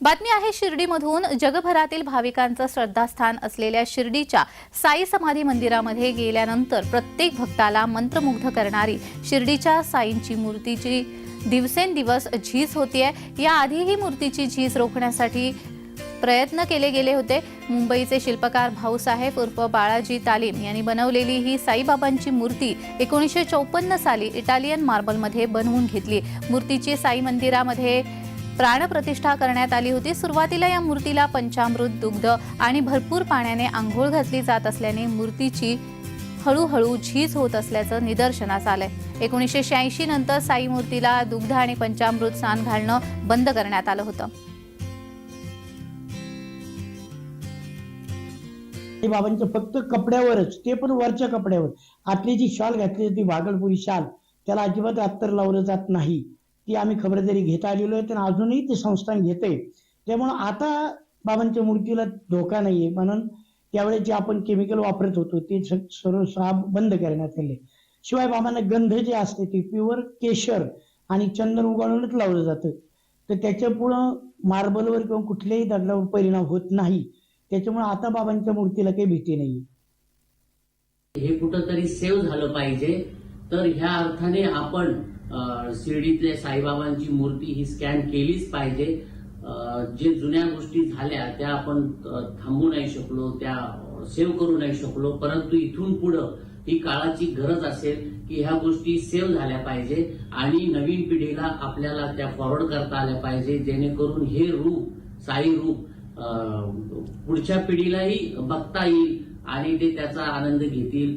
बातमी आहे शिर्डीमधून. जगभरातील भाविकांचं श्रद्धास्थान असलेल्या शिर्डीच्या साई समाधी मंदिरामध्ये गेल्यानंतर प्रत्येक भक्ताला मंत्रमुग्ध करणारी शिर्डीच्या साईंची मूर्तीची दिवसेंदिवस झीज होतीये. याआधी ही मूर्तीची झीज रोखण्यासाठी प्रयत्न केले गेले होते. मुंबईचे शिल्पकार भाऊसाहेब उर्फ बाळाजी तालीम यांनी बनवलेली ही साईबाबांची मूर्ती एकोणीसशे चौपन्न साली इटालियन मार्बलमध्ये बनवून घेतली. मूर्तीची साई मंदिरामध्ये प्राणप्रतिष्ठा करण्यात आली होती. सुरुवातीला या मूर्तीला पंचामृत दुग्ध आणि भरपूर पाण्याने आंघोळ घातली जात असल्याने मूर्तीची हळूहळू झीज होत असल्याचं निदर्शनास आलंय. एकोणीसशे शहाऐंशी नंतर साई मूर्तीला दुग्ध आणि पंचामृत स्नान घालणं बंद करण्यात आलं होतं. ते फक्त कपड्यावरच ते पण वरच्या कपड्यावर. आतली जी शाल घातली होती भागलपुरी शाल त्याला अजिबात अत्तर लावलं जात नाही. ती आम्ही खबरदारी घेत आलेलो आहे आणि अजूनही ते संस्थान घेते त्यामुळं आता बाबांच्या मूर्तीला धोका नाहीये. म्हणून त्यावेळेस जे आपण केमिकल वापरत होतो ते सर्व साब बंद करण्यात आले. शिवाय बाबांना गंध जे असते ते प्युअर केशर आणि चंदन उगाळूनच लावलं जातं. तर त्याच्यापुढं मार्बलवर किंवा कुठल्याही दगडावर परिणाम होत नाही. त्याच्यामुळे आता बाबांच्या मूर्तीला काही भीती नाही हे कुठंतरी सेव्ह झालं पाहिजे. तर ह्या अर्थाने आपण शिर्डीतल्या साईबाबांची मूर्ती ही स्कॅन केलीच पाहिजे. जे जुन्या गोष्टी झाल्या त्या आपण थांबू नाही शकलो त्या सेव्ह करू नाही शकलो. परंतु इथून पुढं ही काळाची गरज असेल की ह्या गोष्टी सेव्ह झाल्या पाहिजे आणि नवीन पिढीला आपल्याला त्या फॉरवर्ड करता आल्या पाहिजे जेणेकरून हे रूप साई रूप पुढच्या पिढीलाही बघता येईल आणि ते त्याचा आनंद घेतील.